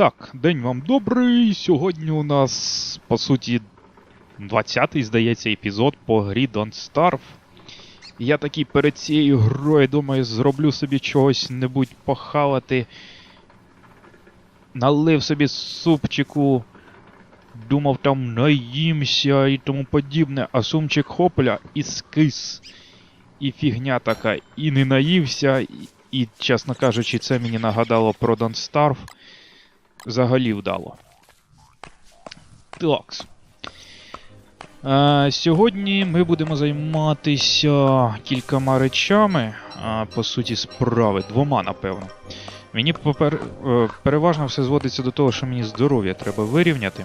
Так, день вам добрий. Сьогодні у нас, по суті, 20-й, здається, епізод по грі Don't Starve. Я такий перед цією грою думаю, зроблю собі чогось небудь похавати. Налив собі супчику. Думав, там наїмся і тому подібне, а сумчик хопля і скис. І фігня така, і не наївся, і, і, чесно кажучи, це мені нагадало про Don't Starve. Взагалі вдало. Такс. Е, сьогодні ми будемо займатися кількома речами, а, по суті, справи, двома, напевно. Мені попер... е, переважно все зводиться до того, що мені здоров'я треба вирівняти.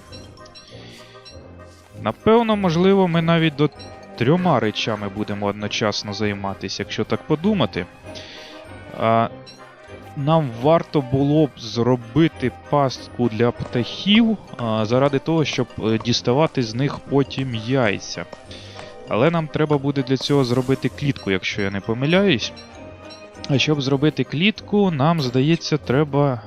Напевно, можливо, ми навіть до трьома речами будемо одночасно займатися, якщо так подумати. А, нам варто було б зробити пастку для птахів заради того, щоб е, діставати з них потім яйця. Але нам треба буде для цього зробити клітку, якщо я не помиляюсь. А щоб зробити клітку, нам, здається, треба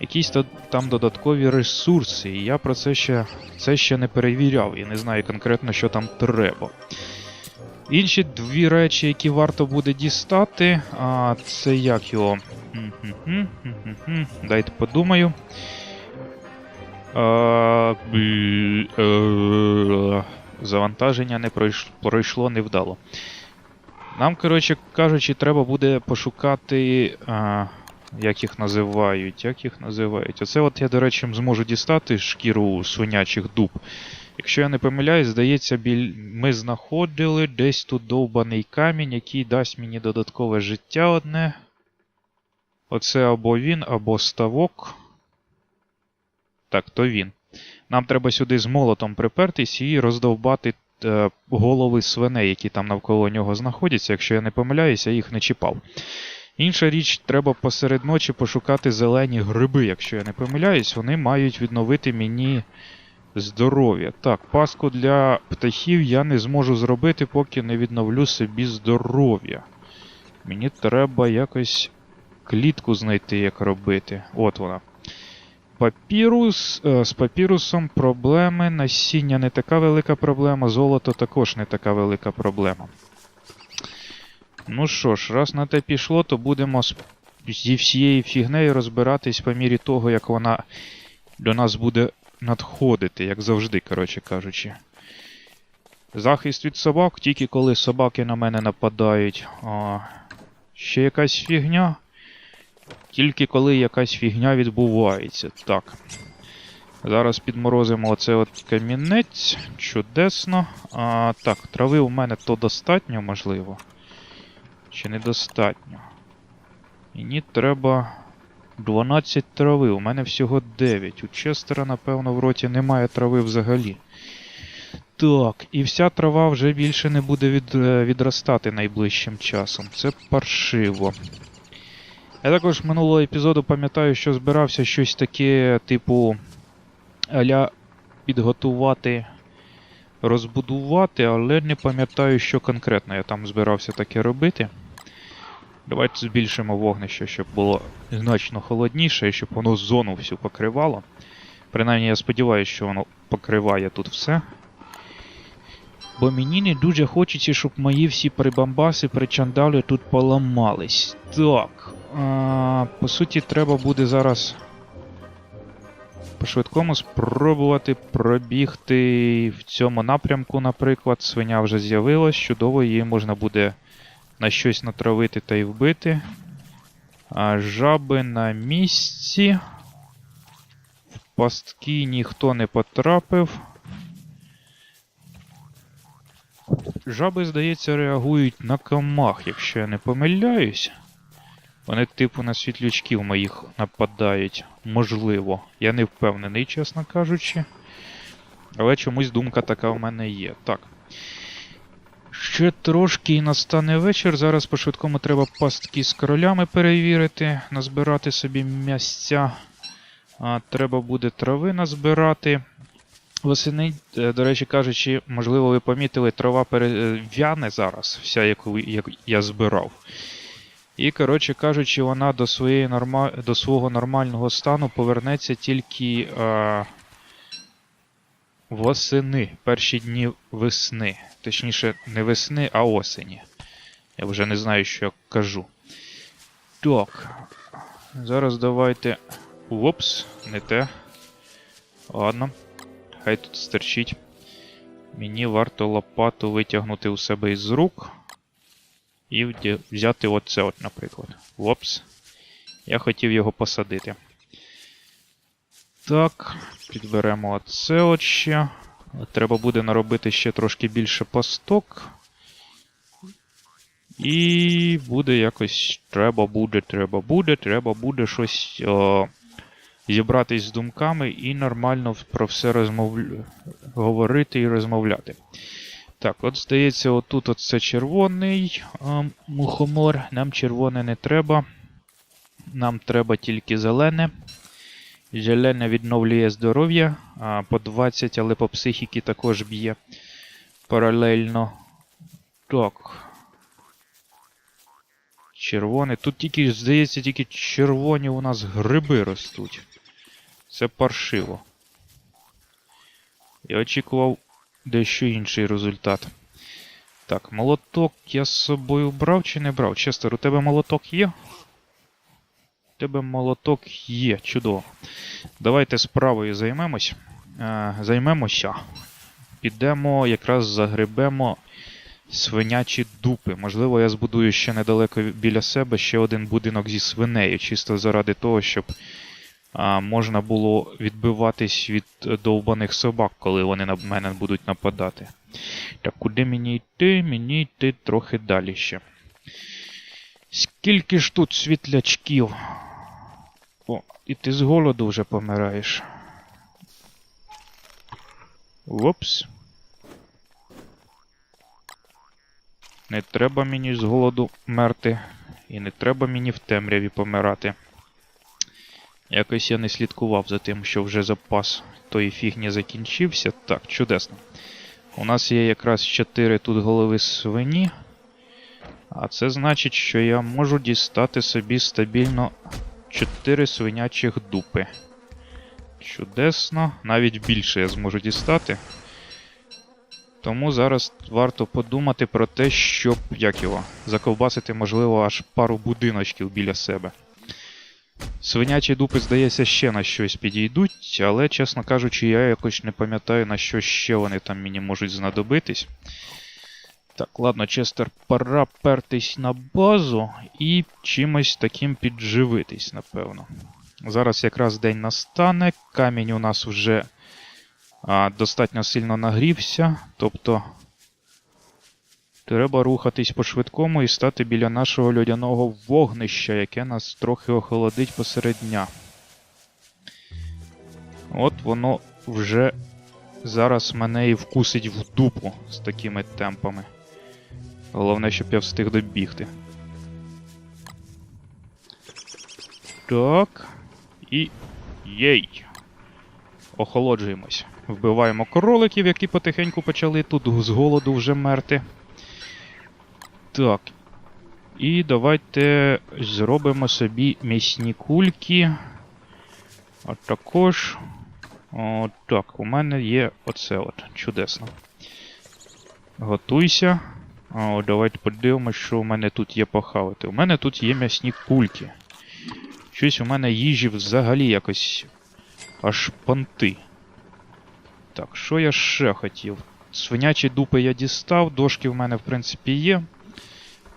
якісь там додаткові ресурси. І я про це ще, це ще не перевіряв і не знаю конкретно, що там треба. Інші дві речі, які варто буде дістати, а це як його. Дайте подумаю. Е, Завантаження не пройшло невдало. Нам, коротше кажучи, треба буде пошукати. Як їх називають? Як їх називають? Оце от я, до речі, зможу дістати шкіру свинячих дуб. Якщо я не помиляюсь, здається, біль... ми знаходили десь тут довбаний камінь, який дасть мені додаткове життя одне. Оце або він, або ставок. Так, то він. Нам треба сюди з молотом припертись і роздовбати е, голови свиней, які там навколо нього знаходяться. Якщо я не помиляюся, їх не чіпав. Інша річ, треба посеред ночі пошукати зелені гриби. Якщо я не помиляюсь, вони мають відновити мені здоров'я. Так, паску для птахів я не зможу зробити, поки не відновлю собі здоров'я. Мені треба якось клітку знайти, як робити. От вона. Папірус. е, З папірусом проблеми. Насіння не така велика проблема, золото також не така велика проблема. Ну що ж, раз на те пішло, то будемо зі всією фігнею розбиратись по мірі того, як вона до нас буде надходити, як завжди, коротше кажучи. Захист від собак, тільки коли собаки на мене нападають. А, ще якась фігня. Тільки коли якась фігня відбувається. Так. Зараз підморозимо оце от камінець. Чудесно. А, так, трави у мене то достатньо, можливо. Чи недостатньо? Мені треба 12 трави, у мене всього 9. У Честера, напевно, в роті немає трави взагалі. Так, і вся трава вже більше не буде від, е, відростати найближчим часом. Це паршиво. Я також минулого епізоду пам'ятаю, що збирався щось таке, типу, аля підготувати, розбудувати, але не пам'ятаю, що конкретно я там збирався таке робити. Давайте збільшимо вогнище, щоб було значно холодніше і щоб воно зону всю покривало. Принаймні я сподіваюся, що воно покриває тут все. Бо мені не дуже хочеться, щоб мої всі прибамбаси, причандали тут поламались. Так. А, по суті, треба буде зараз по-швидкому спробувати пробігти в цьому напрямку, наприклад. Свиня вже з'явилась, чудово, її можна буде на щось натравити та й вбити. А жаби на місці. В пастки ніхто не потрапив. Жаби, здається, реагують на комах, якщо я не помиляюсь. Вони, типу, на світлячків моїх нападають. Можливо. Я не впевнений, чесно кажучи. Але чомусь думка така в мене є. Так. Ще трошки і настане вечір. Зараз по-швидкому треба пастки з королями перевірити, назбирати собі місця. А, треба буде трави назбирати. Восени, е, до речі кажучи, можливо, ви помітили, трава пере- е, в'яне зараз, вся, яку я збирав. І, коротше кажучи, вона до, своєї норма... до свого нормального стану повернеться тільки е... восени, перші дні весни. Точніше, не весни, а осені. Я вже не знаю, що кажу. Так. Зараз давайте. Упс, не те. Ладно. Хай тут стерчить. Мені варто лопату витягнути у себе із рук. І взяти оце, от, наприклад. Опс. Я хотів його посадити. Так, підберемо оце от ще. Треба буде наробити ще трошки більше пасток. І буде якось. Треба буде, треба буде, треба буде щось о, зібратись з думками і нормально про все розмовля... говорити і розмовляти. Так, от здається, отут от це червоний а, мухомор. Нам червоне не треба. Нам треба тільки зелене. Зелене відновлює здоров'я. По 20, але по психіки також б'є паралельно. Так. Червоне. Тут тільки, здається, тільки червоні у нас гриби ростуть. Це паршиво. Я очікував дещо інший результат. Так, молоток я з собою брав чи не брав? Честер, у тебе молоток є? Тебе молоток є, чудово. Давайте справою займемось. Е, займемося. Підемо, якраз загребемо свинячі дупи. Можливо, я збудую ще недалеко біля себе ще один будинок зі свинею, чисто заради того, щоб а, можна було відбиватись від е, довбаних собак, коли вони на мене будуть нападати. Так, куди мені йти? Мені йти трохи далі ще. Скільки ж тут світлячків? О, і ти з голоду вже помираєш. Опс. Не треба мені з голоду мерти, і не треба мені в темряві помирати. Якось я не слідкував за тим, що вже запас тої фігні закінчився. Так, чудесно. У нас є якраз 4 тут голови свині. А це значить, що я можу дістати собі стабільно 4 свинячих дупи. Чудесно. Навіть більше я зможу дістати. Тому зараз варто подумати про те, щоб як його, заковбасити, можливо, аж пару будиночків біля себе. Свинячі дупи, здається, ще на щось підійдуть, але, чесно кажучи, я якось не пам'ятаю, на що ще вони там мені можуть знадобитись. Так, ладно, Честер, пора пертись на базу і чимось таким підживитись, напевно. Зараз якраз день настане, камінь у нас вже а, достатньо сильно нагрівся, тобто треба рухатись по швидкому і стати біля нашого льодяного вогнища, яке нас трохи охолодить посеред дня. От воно вже зараз мене і вкусить в дупу з такими темпами. Головне, щоб я встиг добігти. Так. І. Єй! Охолоджуємось. Вбиваємо кроликів, які потихеньку почали тут з голоду вже мерти. Так. І давайте зробимо собі м'ясні кульки. А також. О, так, у мене є оце от. Чудесно. Готуйся. О, давайте подивимось, що у мене тут є похавати. У мене тут є м'ясні кульки. Щось у мене їжі взагалі якось аж понти. Так, що я ще хотів? Свинячі дупи я дістав, дошки в мене, в принципі, є.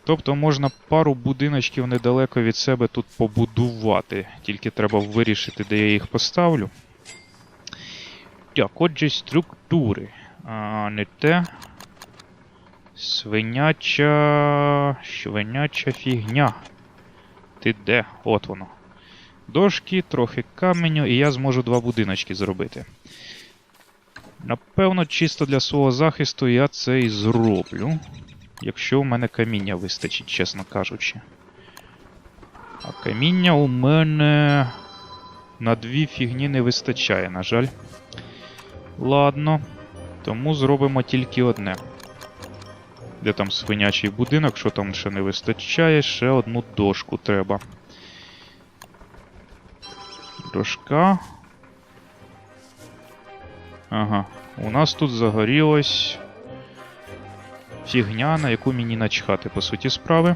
Тобто можна пару будиночків недалеко від себе тут побудувати. Тільки треба вирішити, де я їх поставлю. Так, отже, структури. А, не те. Свиняча. Свиняча фігня. Ти де? От воно. Дошки, трохи каменю, і я зможу два будиночки зробити. Напевно, чисто для свого захисту я це і зроблю. Якщо у мене каміння вистачить, чесно кажучи. А каміння у мене на дві фігні не вистачає, на жаль. Ладно. Тому зробимо тільки одне. Де там свинячий будинок, що там ще не вистачає, ще одну дошку треба. Дошка. Ага. У нас тут загорілась фігня, на яку мені начхати, по суті справи.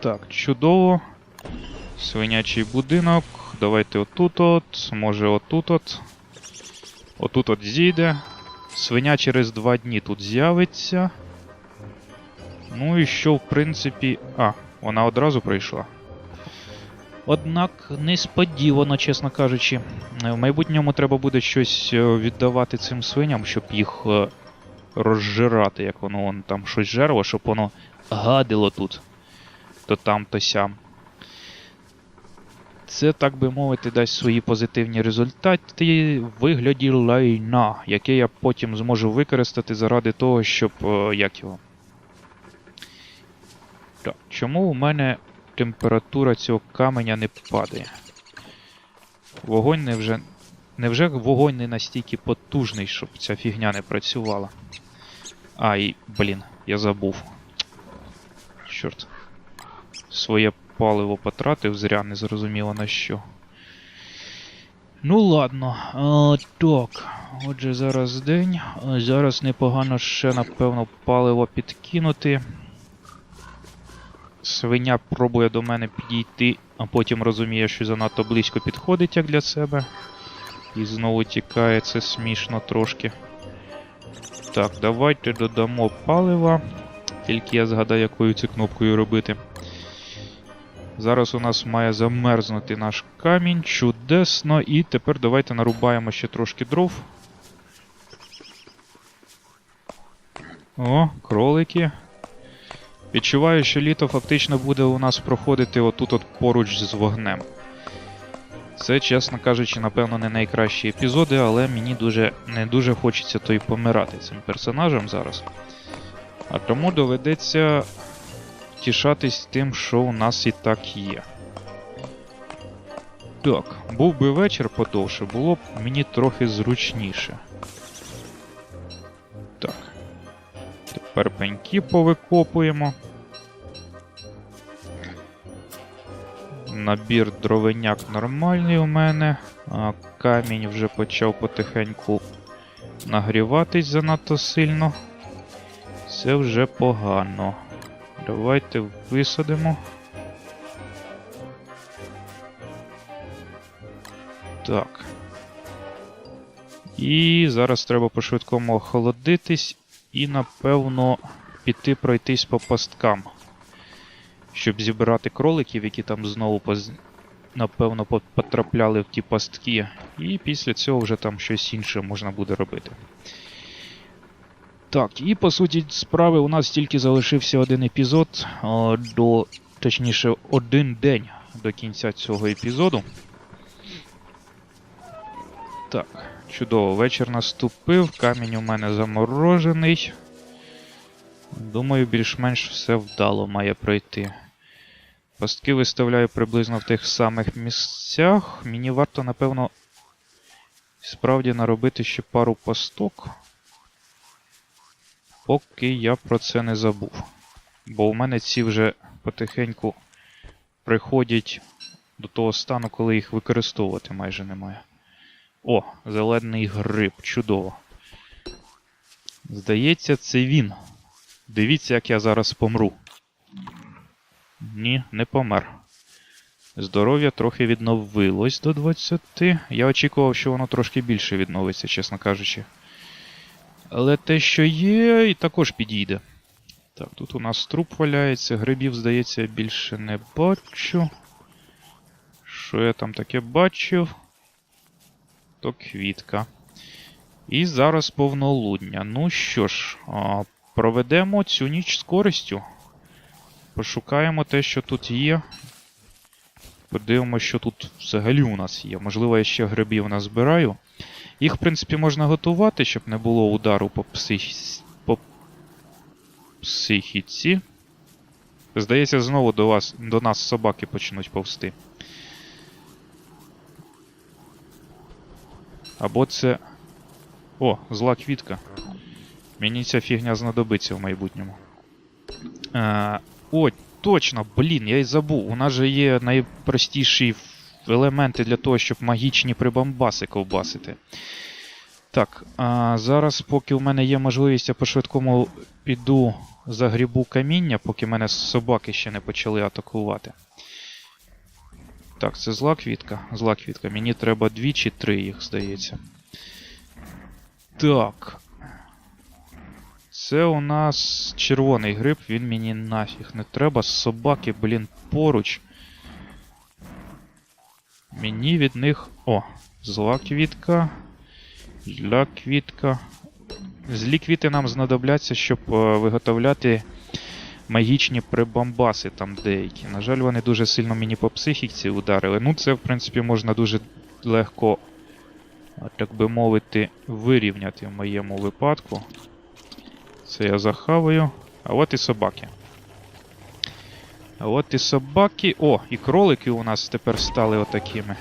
Так, чудово. Свинячий будинок. Давайте отут от. Може отут от. Отут от зійде. Свиня через два дні тут з'явиться. Ну і що, в принципі. А, вона одразу прийшла. Однак несподівано, чесно кажучи. В майбутньому треба буде щось е, віддавати цим свиням, щоб їх е, розжирати, як воно вон там щось жерло, щоб воно гадило тут. То там, то сям. Це, так би мовити, дасть свої позитивні результати в вигляді лайна, яке я потім зможу використати заради того, щоб. е, як його. Так, чому у мене температура цього каменя не падає? Вогонь невже. Невже вогонь не настільки потужний, щоб ця фігня не працювала? Ай, блін, я забув. Чорт. Своє паливо потратив, зря не зрозуміло на що. Ну ладно, а, так. Отже, зараз день. Зараз непогано ще, напевно, паливо підкинути. Свиня пробує до мене підійти, а потім розуміє, що занадто близько підходить, як для себе. І знову тікає, це смішно трошки. Так, давайте додамо палива. Тільки я згадаю, якою це кнопкою робити. Зараз у нас має замерзнути наш камінь. Чудесно. І тепер давайте нарубаємо ще трошки дров. О, кролики. Відчуваю, що літо фактично буде у нас проходити отут от поруч з вогнем. Це, чесно кажучи, напевно, не найкращі епізоди, але мені дуже не дуже хочеться то й помирати цим персонажем зараз. А тому доведеться тішатись тим, що у нас і так є. Так, був би вечір подовше, було б мені трохи зручніше. Тепер пеньки повикопуємо. Набір дровиняк нормальний у мене. А камінь вже почав потихеньку нагріватись занадто сильно. Це вже погано. Давайте висадимо. Так. І зараз треба по-швидкому охолодитись і, напевно, піти пройтись по пасткам. Щоб зібрати кроликів, які там знову поз... напевно потрапляли в ті пастки. І після цього вже там щось інше можна буде робити. Так, і по суті справи у нас тільки залишився один епізод до. Точніше, один день до кінця цього епізоду. Так, чудово, вечір наступив, камінь у мене заморожений. Думаю, більш-менш все вдало має пройти. Пастки виставляю приблизно в тих самих місцях. Мені варто, напевно, справді наробити ще пару пасток. Поки я про це не забув. Бо у мене ці вже потихеньку приходять до того стану, коли їх використовувати майже немає. О, зелений гриб, чудово. Здається, це він. Дивіться, як я зараз помру. Ні, не помер. Здоров'я трохи відновилось до 20. Я очікував, що воно трошки більше відновиться, чесно кажучи. Але те, що є, і також підійде. Так, тут у нас труп валяється, грибів, здається, більше не бачу. Що я там таке бачив? То квітка. І зараз повнолудня. Ну що ж, проведемо цю ніч з користю. Пошукаємо те, що тут є. Подивимося, що тут взагалі у нас є. Можливо, я ще грибів назбираю. Їх, в принципі, можна готувати, щоб не було удару по, псих... по психіці. Здається, знову до вас, до нас собаки почнуть повсти. Або це. О, зла квітка. Мені ця фігня знадобиться в майбутньому. Е, о, точно, блін, я й забув. У нас же є найпростіші елементи для того, щоб магічні прибамбаси ковбасити. Так, а зараз, поки у мене є можливість, я по-швидкому піду за грібу каміння, поки мене собаки ще не почали атакувати. Так, це зла квітка. Зла квітка. Мені треба дві чи три їх, здається. Так. Це у нас червоний гриб, він мені нафіг не треба. Собаки, блін, поруч. Мені від них. О, зла квітка. Зла квітка. Злі квіти нам знадобляться, щоб е, виготовляти магічні прибамбаси там деякі. На жаль, вони дуже сильно мені по психіці ударили. Ну, це, в принципі, можна дуже легко, так би мовити, вирівняти в моєму випадку. Це я захаваю. А от і собаки. А от і собаки. О, і кролики у нас тепер стали отакими.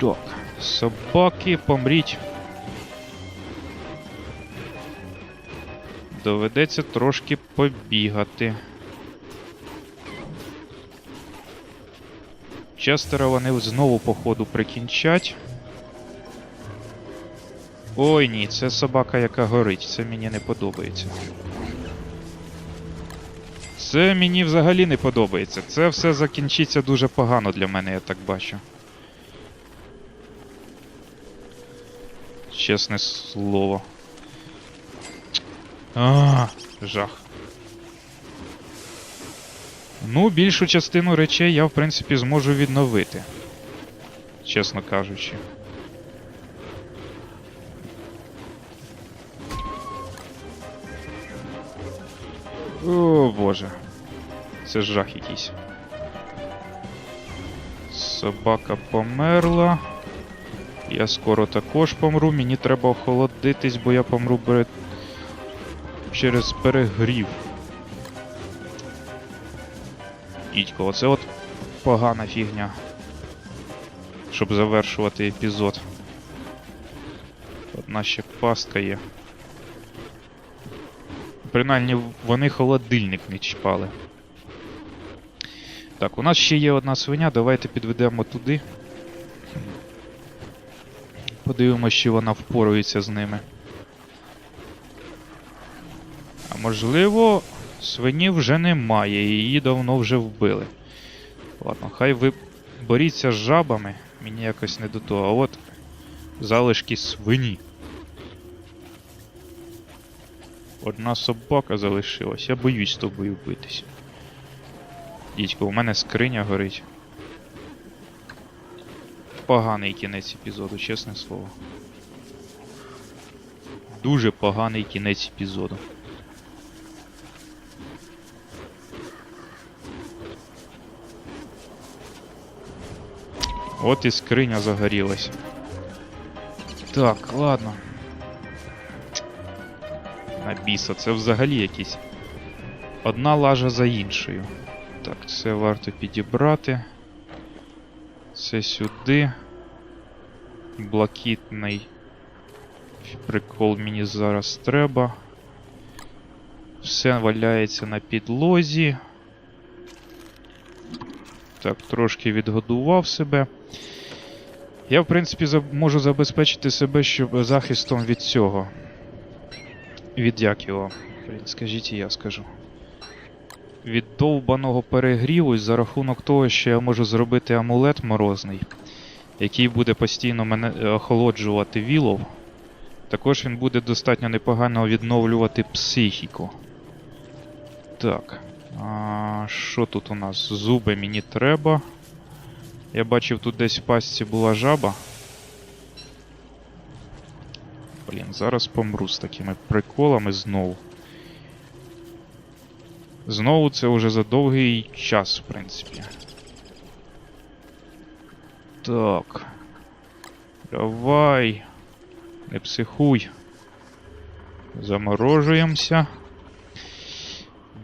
Так, собаки, помріть. Доведеться трошки побігати. Честера вони знову, походу, прикінчать. Ой ні, це собака, яка горить. Це мені не подобається. Це мені взагалі не подобається. Це все закінчиться дуже погано для мене, я так бачу. Чесне слово. А, жах. Ну, більшу частину речей я, в принципі, зможу відновити. Чесно кажучи. О, боже. Це ж жах якийсь. Собака померла. Я скоро також помру. Мені треба охолодитись, бо я помру. Через перегрів. Дідько, оце от погана фігня. Щоб завершувати епізод. Одна ще пастка є. Принаймні вони холодильник не чіпали. Так, у нас ще є одна свиня, давайте підведемо туди. Подивимося, чи вона впорується з ними. Можливо, свині вже немає, її давно вже вбили. Ладно, хай ви боріться з жабами, мені якось не до того. А от залишки свині. Одна собака залишилась, я боюсь з тобою битися. Дідько, у мене скриня горить. Поганий кінець епізоду, чесне слово. Дуже поганий кінець епізоду. От і скриня загорілась. Так, ладно. На біса, це взагалі якісь. Одна лажа за іншою. Так, це варто підібрати. Це сюди. Блакитний прикол мені зараз треба. Все валяється на підлозі. Так, трошки відгодував себе. Я, в принципі, можу забезпечити себе щоб захистом від цього. Від як його? Блін, скажіть і я скажу. Від довбаного перегріву за рахунок того, що я можу зробити амулет морозний, який буде постійно мене е, охолоджувати вілов. Також він буде достатньо непогано відновлювати психіку. Так. А, що тут у нас? Зуби мені треба. Я бачив, тут десь в пастці була жаба. Блін, зараз помру з такими приколами знову. Знову це вже за довгий час, в принципі. Так. Давай. Не психуй. Заморожуємося.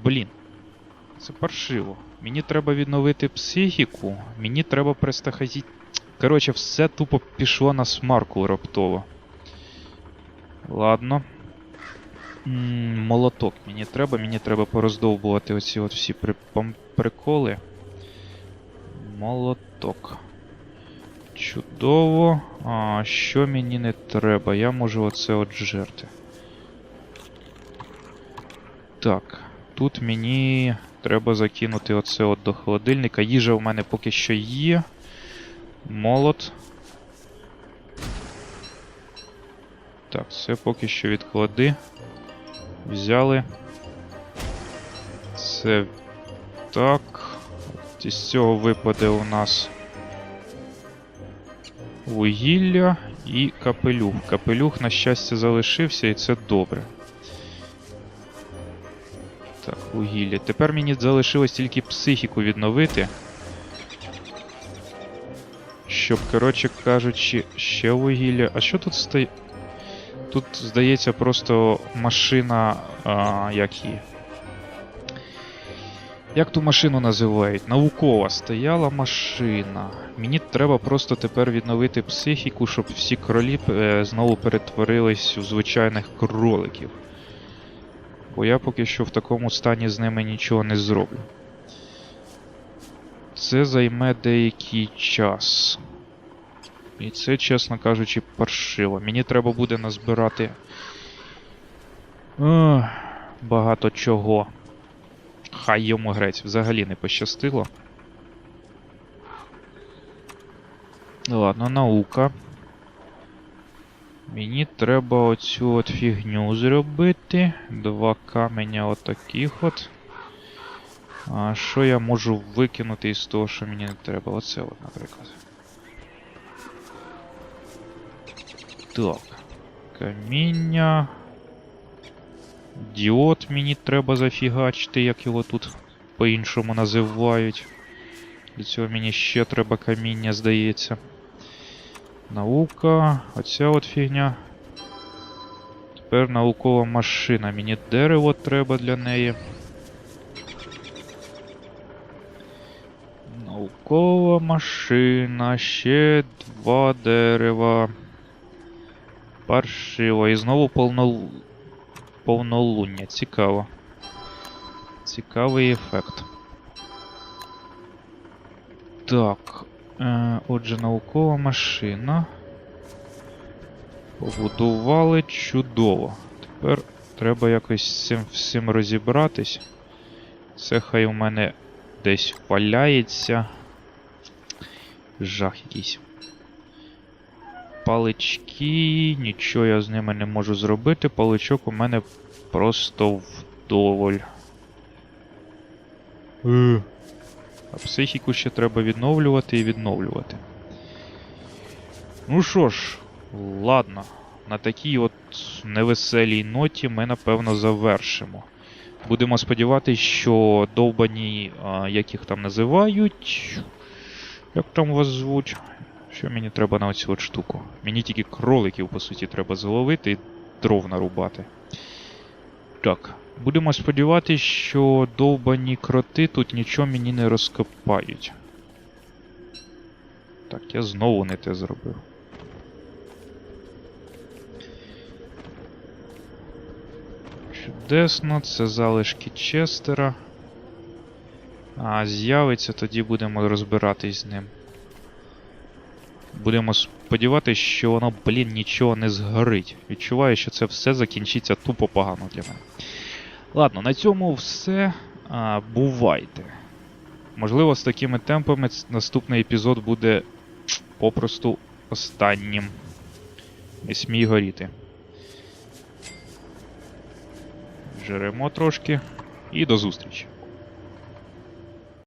Блін. Це паршиво. Мені треба відновити психіку. Мені треба пристахазити. Коротше, все тупо пішло на смарку раптово. Ладно. М, Молоток мені треба, мені треба пороздовбувати оці от всі при... приколи. Молоток. Чудово. А що мені не треба? Я можу оце от жерти. Так, тут мені треба закинути оце от до холодильника. Їжа в мене поки що є. Молот. Так, це поки що відклади. Взяли. Це так. От Із цього випаде у нас вугілля і капелюх. Капелюх, на щастя, залишився, і це добре. Вугілля. Тепер мені залишилось тільки психіку відновити. Щоб, коротше кажучи, ще вугілля. А що тут стоїть? Тут, здається, просто машина. А, як її? Як ту машину називають? Наукова стояла машина. Мені треба просто тепер відновити психіку, щоб всі кролі е, знову перетворились у звичайних кроликів. Бо я поки що в такому стані з ними нічого не зроблю. Це займе деякий час. І це, чесно кажучи, паршиво. Мені треба буде назбирати. Ох, багато чого. Хай йому грець, взагалі не пощастило. Ладно, наука. Мені треба оцю от фігню зробити. Два каменя отаких от. А що я можу викинути із того, що мені не треба? Оце от, наприклад. Так. Каміння. Діод мені треба зафігачити, як його тут по-іншому називають. Для цього мені ще треба каміння, здається. Наука. Оця от фігня. Тепер наукова машина. Мені дерево треба для неї. Наукова машина. Ще два дерева. Паршиво. І знову повно... повнолуння. Цікаво. Цікавий ефект. Так. Е, отже, наукова машина. Побудували чудово. Тепер треба якось з цим всім розібратись. Це хай у мене десь валяється. Жах якийсь. Палички, нічого я з ними не можу зробити. Паличок у мене просто вдоволь. Психіку ще треба відновлювати і відновлювати. Ну що ж, ладно. На такій от невеселій ноті ми напевно завершимо. Будемо сподіватися, що довбані, а, як їх там називають. Як там вас звуть? Що мені треба на оцю от штуку? Мені тільки кроликів, по суті, треба зловити і дров нарубати. Так. Будемо сподіватися, що довбані кроти тут нічого мені не розкопають. Так, я знову не те зробив. Чудесно, це залишки Честера. А з'явиться, тоді будемо розбиратись з ним. Будемо сподіватися, що воно, блін, нічого не згорить. Відчуваю, що це все закінчиться тупо погано для мене. Ладно, на цьому все. А, бувайте. Можливо, з такими темпами наступний епізод буде попросту останнім. Не смій горіти. Жеремо трошки. І до зустрічі.